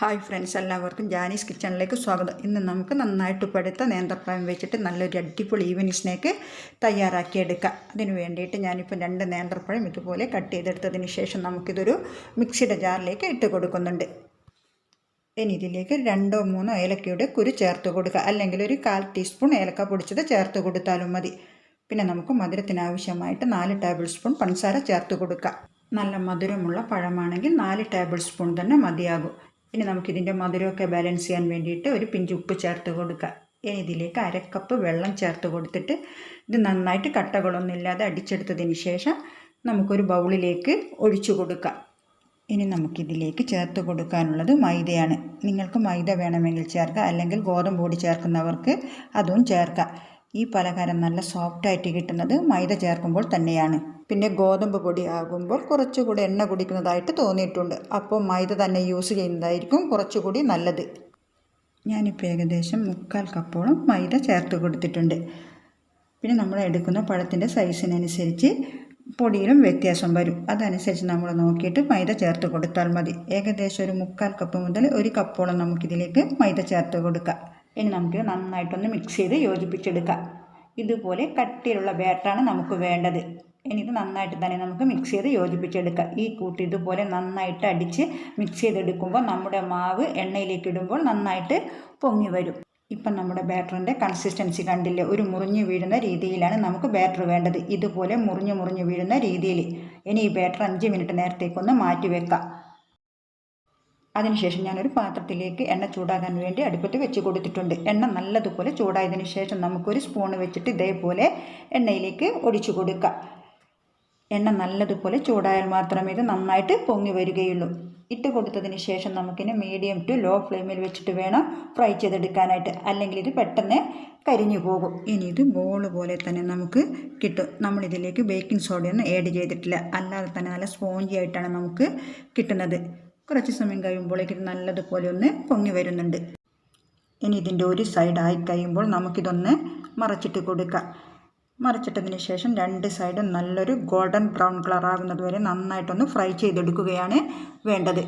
Hi friends എല്ലാവർക്കും ജാനീസ് കിച്ചണിലേക്ക് സ്വാഗതം. ഇന്ന് നമുക്ക് നന്നായിട്ട് പഴുത്ത നേന്ത്രപ്പഴം വെച്ചിട്ട് നല്ലൊരു അടിപൊളി ഈവനിങ് സ്നേക്ക് തയ്യാറാക്കിയെടുക്കാം. അതിന് വേണ്ടിയിട്ട് ഞാനിപ്പോൾ രണ്ട് നേന്ത്രപ്പഴം ഇതുപോലെ കട്ട് ചെയ്തെടുത്തതിന് ശേഷം നമുക്കിതൊരു മിക്സിയുടെ ജാറിലേക്ക് ഇട്ട് കൊടുക്കുന്നുണ്ട്. ഇനി ഇതിലേക്ക് രണ്ടോ മൂന്നോ ഏലക്കയുടെ കുരു ചേർത്ത് കൊടുക്കുക അല്ലെങ്കിൽ ഒരു കാൽ ടീസ്പൂൺ ഏലക്ക പൊടിച്ചത് ചേർത്ത് കൊടുത്താലും മതി. പിന്നെ നമുക്ക് മധുരത്തിനാവശ്യമായിട്ട് നാല് ടേബിൾ സ്പൂൺ പഞ്ചസാര ചേർത്ത് കൊടുക്കുക നല്ല മധുരമുള്ള പഴമാണെങ്കിൽ നാല് ടേബിൾ സ്പൂൺ തന്നെ മതിയാകും. ഇനി നമുക്കിതിന്റെ മധുരമൊക്കെ ബാലൻസ് ചെയ്യാൻ വേണ്ടിയിട്ട് ഒരു പിഞ്ച് ഉപ്പ് ചേർത്ത് കൊടുക്കുക. ഇനി ഇതിലേക്ക് അരക്കപ്പ് വെള്ളം ചേർത്ത് കൊടുത്തിട്ട് ഇത് നന്നായിട്ട് കട്ടകളൊന്നുമില്ലാതെ അടിച്ചെടുത്തതിന് ശേഷം നമുക്കൊരു ബൗളിലേക്ക് ഒഴിച്ചു കൊടുക്കാം. ഇനി നമുക്കിതിലേക്ക് ചേർത്ത് കൊടുക്കാനുള്ളത് മൈദയാണ്. നിങ്ങൾക്ക് മൈദ വേണമെങ്കിൽ ചേർക്കാം. അല്ലെങ്കിൽ ഗോതമ്പ് പൊടി ചേർക്കുന്നവർക്ക് അതും ചേർക്കാം. ഈ പലഹാരം നല്ല സോഫ്റ്റായിട്ട് കിട്ടുന്നത് മൈദ ചേർക്കുമ്പോൾ തന്നെയാണ്. പിന്നെ ഗോതമ്പ് പൊടി ആകുമ്പോൾ കുറച്ചുകൂടി എണ്ണ കുടിക്കുന്നതായിട്ട് തോന്നിയിട്ടുണ്ട്. അപ്പോൾ മൈദ തന്നെ യൂസ് ചെയ്യുന്നതായിരിക്കും കുറച്ചുകൂടി നല്ലത്. ഞാനിപ്പോൾ ഏകദേശം മുക്കാൽ കപ്പോളം മൈദ ചേർത്ത് കൊടുത്തിട്ടുണ്ട്. പിന്നെ നമ്മൾ എടുക്കുന്ന പഴത്തിന്റെ സൈസിനനുസരിച്ച് പൊടിയിലും വ്യത്യാസം വരും. അതനുസരിച്ച് നമ്മൾ നോക്കിയിട്ട് മൈദ ചേർത്ത് കൊടുത്താൽ മതി. ഏകദേശം ഒരു മുക്കാൽ കപ്പ് മുതൽ ഒരു കപ്പോളം നമുക്കിതിലേക്ക് മൈദ ചേർത്ത് കൊടുക്കാം. ഇനി നമുക്ക് നന്നായിട്ടൊന്ന് മിക്സ് ചെയ്ത് യോജിപ്പിച്ചെടുക്കാം. ഇതുപോലെ കട്ടിയിലുള്ള ബാറ്റാണ് നമുക്ക് വേണ്ടത്. ഇനി ഇത് നന്നായിട്ട് തന്നെ നമുക്ക് മിക്സ് ചെയ്ത് യോജിപ്പിച്ചെടുക്കാം. ഈ കൂട്ടി ഇതുപോലെ നന്നായിട്ട് അടിച്ച് മിക്സ് ചെയ്തെടുക്കുമ്പോൾ നമ്മുടെ മാവ് എണ്ണയിലേക്ക് ഇടുമ്പോൾ നന്നായിട്ട് പൊങ്ങി വരും. ഇപ്പം നമ്മുടെ ബാറ്ററിന്റെ കൺസിസ്റ്റൻസി കണ്ടില്ലേ? ഒരു മുറിഞ്ഞു വീഴുന്ന രീതിയിലാണ് നമുക്ക് ബാറ്റർ വേണ്ടത്. ഇതുപോലെ മുറിഞ്ഞു മുറിഞ്ഞു വീഴുന്ന രീതിയിൽ. ഇനി ഈ ബാറ്റർ അഞ്ച് മിനിറ്റ് നേരത്തേക്കൊന്ന് മാറ്റി വെക്കാം. അതിനുശേഷം ഞാനൊരു പാത്രത്തിലേക്ക് എണ്ണ ചൂടാകാൻ വേണ്ടി അടുപ്പത്ത് വെച്ച് കൊടുത്തിട്ടുണ്ട്. എണ്ണ നല്ലതുപോലെ ചൂടായതിനു ശേഷം നമുക്കൊരു സ്പൂൺ വെച്ചിട്ട് ഇതേപോലെ എണ്ണയിലേക്ക് ഒഴിച്ചു കൊടുക്കാം. എണ്ണ നല്ലതുപോലെ ചൂടായാൽ മാത്രമേ ഇത് നന്നായിട്ട് പൊങ്ങി വരികയുള്ളൂ. ഇട്ട് കൊടുത്തതിന് ശേഷം നമുക്കിനി മീഡിയം ടു ലോ ഫ്ലെയിമിൽ വെച്ചിട്ട് വേണം ഫ്രൈ ചെയ്തെടുക്കാനായിട്ട്. അല്ലെങ്കിൽ ഇത് പെട്ടെന്ന് കരിഞ്ഞു പോകും. ഇനി ഇത് ബോൾ പോലെ തന്നെ നമുക്ക് കിട്ടും. നമ്മളിതിലേക്ക് ബേക്കിംഗ് സോഡയൊന്നും ആഡ് ചെയ്തിട്ടില്ല. അല്ലാതെ തന്നെ നല്ല സ്പോഞ്ചി ആയിട്ടാണ് നമുക്ക് കിട്ടുന്നത്. കുറച്ച് സമയം കഴിയുമ്പോഴേക്ക് നല്ലതുപോലെ ഒന്ന് പൊങ്ങി വരുന്നുണ്ട്. ഇനി ഇതിന്റെ ഒരു സൈഡായി കഴിയുമ്പോൾ നമുക്കിതൊന്ന് മറച്ചിട്ട് കൊടുക്കാം. മറിച്ചിട്ടതിന് ശേഷം രണ്ട് സൈഡും നല്ലൊരു ഗോൾഡൻ ബ്രൗൺ കളർ ആകുന്നത് വരെ നന്നായിട്ടൊന്ന് ഫ്രൈ ചെയ്തെടുക്കുകയാണ് വേണ്ടത്.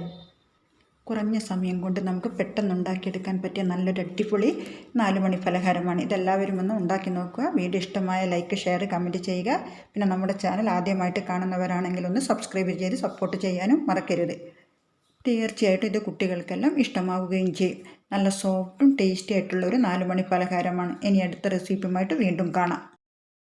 കുറഞ്ഞ സമയം കൊണ്ട് നമുക്ക് പെട്ടെന്ന് ഉണ്ടാക്കിയെടുക്കാൻ പറ്റിയ നല്ലൊരു അടിപൊളി നാല് മണി പലഹാരമാണ്. ഇതെല്ലാവരും ഒന്ന് ഉണ്ടാക്കി നോക്കുക. വീഡിയോ ഇഷ്ടമായ ലൈക്ക് ഷെയർ കമന്റ് ചെയ്യുക. പിന്നെ നമ്മുടെ ചാനൽ ആദ്യമായിട്ട് കാണുന്നവരാണെങ്കിൽ ഒന്ന് സബ്സ്ക്രൈബ് ചെയ്ത് സപ്പോർട്ട് ചെയ്യാനും മറക്കരുത്. തീർച്ചയായിട്ടും ഇത് കുട്ടികൾക്കെല്ലാം ഇഷ്ടമാവുകയും ചെയ്യും. നല്ല സോഫ്റ്റും ടേസ്റ്റി ആയിട്ടുള്ള ഒരു നാല് മണി പലഹാരമാണ്. ഇനി അടുത്ത റെസിപ്പിയുമായിട്ട് വീണ്ടും കാണാം.